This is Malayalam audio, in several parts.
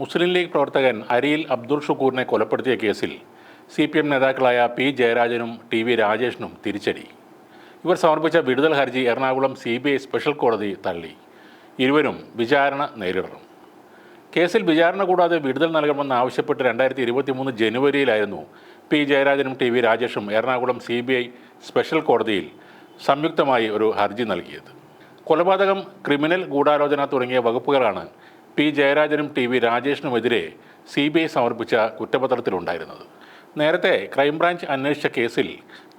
മുസ്ലിം ലീഗ് പ്രവർത്തകൻ അരിയിൽ അബ്ദുൾ ഷുക്കൂറിനെ കൊലപ്പെടുത്തിയ കേസിൽ സി പി എം നേതാക്കളായ പി ജയരാജനും ടി വി രാജേഷിനും തിരിച്ചടി. ഇവർ സമർപ്പിച്ച വിടുതൽ ഹർജി Ernakulam C B I special കോടതി തള്ളി. ഇരുവരും വിചാരണ നേരിടണം കേസിൽ വിചാരണ കൂടാതെ വിടുതൽ നൽകണമെന്ന് ആവശ്യപ്പെട്ട് രണ്ടായിരത്തി ഇരുപത്തി മൂന്ന് ജനുവരിയിലായിരുന്നു പി ജയരാജനും T V രാജേഷും Ernakulam C B I special കോടതിയിൽ സംയുക്തമായി ഒരു ഹർജി നൽകിയത്. കൊലപാതകം ക്രിമിനൽ ഗൂഢാലോചന തുടങ്ങിയ വകുപ്പുകളാണ് പി ജയരാജനും ടി വി രാജേഷിനുമെതിരെ സി ബി ഐ സമർപ്പിച്ച കുറ്റപത്രത്തിലുണ്ടായിരുന്നത്. നേരത്തെ ക്രൈംബ്രാഞ്ച് അന്വേഷിച്ച കേസിൽ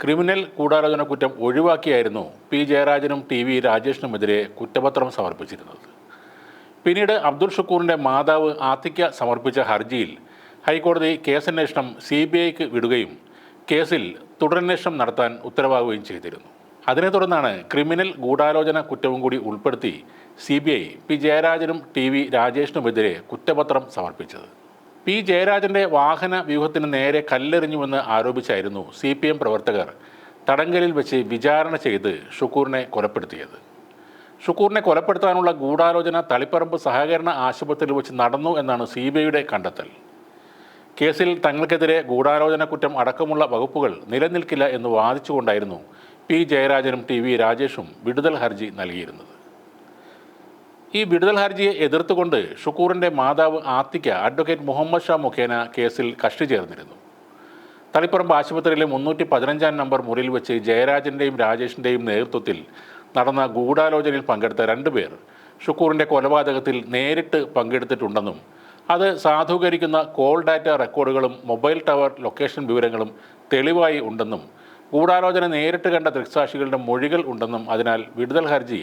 ക്രിമിനൽ ഗൂഢാലോചന കുറ്റം ഒഴിവാക്കിയായിരുന്നു പി ജയരാജനും ടി വി രാജേഷിനുമെതിരെ കുറ്റപത്രം സമർപ്പിച്ചിരുന്നത്. പിന്നീട് അബ്ദുൾ ഷുക്കൂറിന്റെ മാതാവ് ആത്തിക്ക സമർപ്പിച്ച ഹർജിയിൽ ഹൈക്കോടതി കേസന്വേഷണം സി ബി ഐക്ക് വിടുകയും കേസിൽ തുടരന്വേഷണം നടത്താൻ ഉത്തരവാകുകയും ചെയ്തിരുന്നു. അതിനെ തുടർന്നാണ് ക്രിമിനൽ ഗൂഢാലോചന കുറ്റവും കൂടി ഉൾപ്പെടുത്തി സി ബി ഐ പി ജയരാജനും ടി വി രാജേഷിനുമെതിരെ കുറ്റപത്രം സമർപ്പിച്ചത്. പി ജയരാജന്റെ വാഹന വ്യൂഹത്തിന് നേരെ കല്ലെറിഞ്ഞുവെന്ന് ആരോപിച്ചായിരുന്നു സി പി എം പ്രവർത്തകർ തടങ്കലിൽ വെച്ച് വിചാരണ ചെയ്ത് ഷുക്കൂറിനെ കൊലപ്പെടുത്തിയത്. ഷുക്കൂറിനെ കൊലപ്പെടുത്താനുള്ള ഗൂഢാലോചന തളിപ്പറമ്പ് സഹകരണ ആശുപത്രിയിൽ വെച്ച് നടന്നു എന്നാണ് സി ബി ഐയുടെ കണ്ടെത്തൽ. കേസിൽ തങ്ങൾക്കെതിരെ ഗൂഢാലോചന കുറ്റം അടക്കമുള്ള വകുപ്പുകൾ നിലനിൽക്കില്ല എന്ന് വാദിച്ചുകൊണ്ടായിരുന്നു പി. ജയരാജനും ടി. വി. രാജേഷും വിടുതൽ ഹർജി നൽകിയിരുന്നത്. ഈ വിടുതൽ ഹർജിയെ എതിർത്തുകൊണ്ട് ഷുക്കൂറിന്റെ മാതാവ് ആത്തിക്ക അഡ്വക്കേറ്റ് മുഹമ്മദ് ഷാ മുഖേന കേസിൽ കക്ഷി ചേർന്നിരുന്നു. തളിപ്പറമ്പ് ആശുപത്രിയിലെ മുന്നൂറ്റി പതിനഞ്ചാം നമ്പർ മുറിയിൽ വെച്ച് ജയരാജന്റെയും രാജേഷിന്റെയും നേതൃത്വത്തിൽ നടന്ന ഗൂഢാലോചനയിൽ പങ്കെടുത്ത രണ്ടുപേർ ഷുക്കൂറിന്റെ കൊലപാതകത്തിൽ നേരിട്ട് പങ്കെടുത്തിട്ടുണ്ടെന്നും അത് സാധൂകരിക്കുന്ന കോൾ ഡാറ്റ റെക്കോർഡുകളും മൊബൈൽ ടവർ ലൊക്കേഷൻ വിവരങ്ങളും തെളിവായി ഉണ്ടെന്നും ഗൂഢാലോചന നേരിട്ട് കണ്ട ദൃക്സാക്ഷികളുടെ മൊഴികൾ ഉണ്ടെന്നും അതിനാൽ വിടുതൽ ഹർജി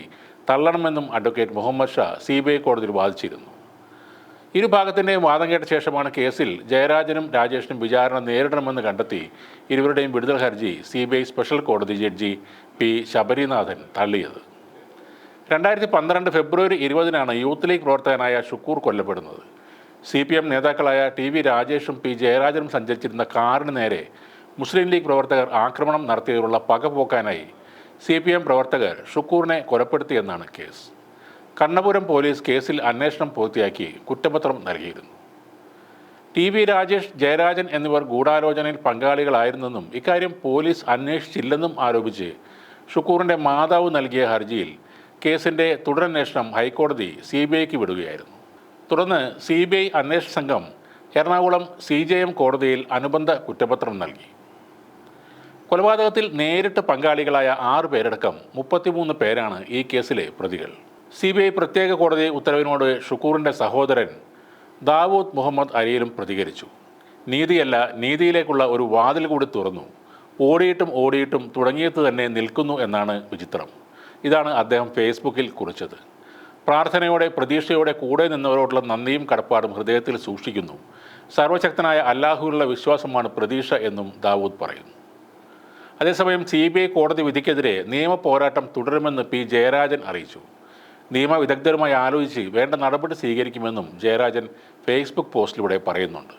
തള്ളണമെന്നും advocate Muhammad Shah C B I കോടതിയിൽ വാദിച്ചിരുന്നു. ഇരുഭാഗത്തിന്റെയും വാദം കേട്ട ശേഷമാണ് കേസിൽ ജയരാജനും രാജേഷിനും വിചാരണ നേരിടണമെന്ന് കണ്ടെത്തി ഇരുവരുടെയും വിടുതൽ ഹർജി സി ബി ഐ സ്പെഷ്യൽ കോടതി ജഡ്ജി പി ശബരിനാഥൻ തള്ളിയത്. രണ്ടായിരത്തി പന്ത്രണ്ട് ഫെബ്രുവരി ഇരുപതിനാണ് യൂത്ത് ലീഗ് പ്രവർത്തകനായ ഷുക്കൂർ കൊല്ലപ്പെടുന്നത്. സി പി എം നേതാക്കളായ ടി വി രാജേഷും പി ജയരാജനും സഞ്ചരിച്ചിരുന്ന കാറിന് നേരെ മുസ്ലിം ലീഗ് പ്രവർത്തകർ ആക്രമണം നടത്തിയതിലുള്ള പക പോക്കാനായി സി പി എം പ്രവർത്തകർ ഷുക്കൂറിനെ കൊലപ്പെടുത്തിയെന്നാണ് കേസ്. കണ്ണപുരം പോലീസ് കേസിൽ അന്വേഷണം പൂർത്തിയാക്കി കുറ്റപത്രം നൽകിയിരുന്നു. ടി വി രാജേഷ് ജയരാജൻ എന്നിവർ ഗൂഢാലോചനയിൽ പങ്കാളികളായിരുന്നെന്നും ഇക്കാര്യം പോലീസ് അന്വേഷിച്ചില്ലെന്നും ആരോപിച്ച് ഷുക്കൂറിന്റെ മാതാവ് നൽകിയ ഹർജിയിൽ കേസിന്റെ തുടരന്വേഷണം ഹൈക്കോടതി സി ബി ഐക്ക് വിടുകയായിരുന്നു. തുടർന്ന് സി ബി ഐ അന്വേഷണ സംഘം എറണാകുളം സി ജെ എം കോടതിയിൽ അനുബന്ധ കുറ്റപത്രം നൽകി. കൊലപാതകത്തിൽ നേരിട്ട് പങ്കാളികളായ ആറ് പേരടക്കം മുപ്പത്തിമൂന്ന് പേരാണ് ഈ കേസിലെ പ്രതികൾ. സി ബി ഐ പ്രത്യേക കോടതി ഉത്തരവിനോട് ഷുക്കൂറിന്റെ സഹോദരൻ ദാവൂദ് മുഹമ്മദ് അലിയിലും പ്രതികരിച്ചു. നീതിയല്ല നീതിയിലേക്കുള്ള ഒരു വാതിൽ കൂടി തുറന്നു. ഓടിയിട്ടും ഓടിയിട്ടും തുടങ്ങിയത് തന്നെ നിൽക്കുന്നു എന്നാണ് വിചിത്രം. ഇതാണ് അദ്ദേഹം ഫേസ്ബുക്കിൽ കുറിച്ചത്. പ്രാർത്ഥനയോടെ പ്രതീക്ഷയോടെ കൂടെ നിന്നവരോടുള്ള നന്ദിയും കടപ്പാടും ഹൃദയത്തിൽ സൂക്ഷിക്കുന്നു. സർവശക്തനായ അല്ലാഹുവിലുള്ള വിശ്വാസമാണ് പ്രതീക്ഷ എന്നും ദാവൂദ് പറയുന്നു. അതേസമയം സി ബി ഐ കോടതി വിധിക്കെതിരെ നിയമ പോരാട്ടം തുടരുമെന്ന് പി ജയരാജൻ അറിയിച്ചു. നിയമവിദഗ്ധരുമായി ആലോചിച്ച് വേണ്ട നടപടി സ്വീകരിക്കുമെന്നും ജയരാജൻ ഫേസ്ബുക്ക് പോസ്റ്റിലൂടെ പറയുന്നുണ്ട്.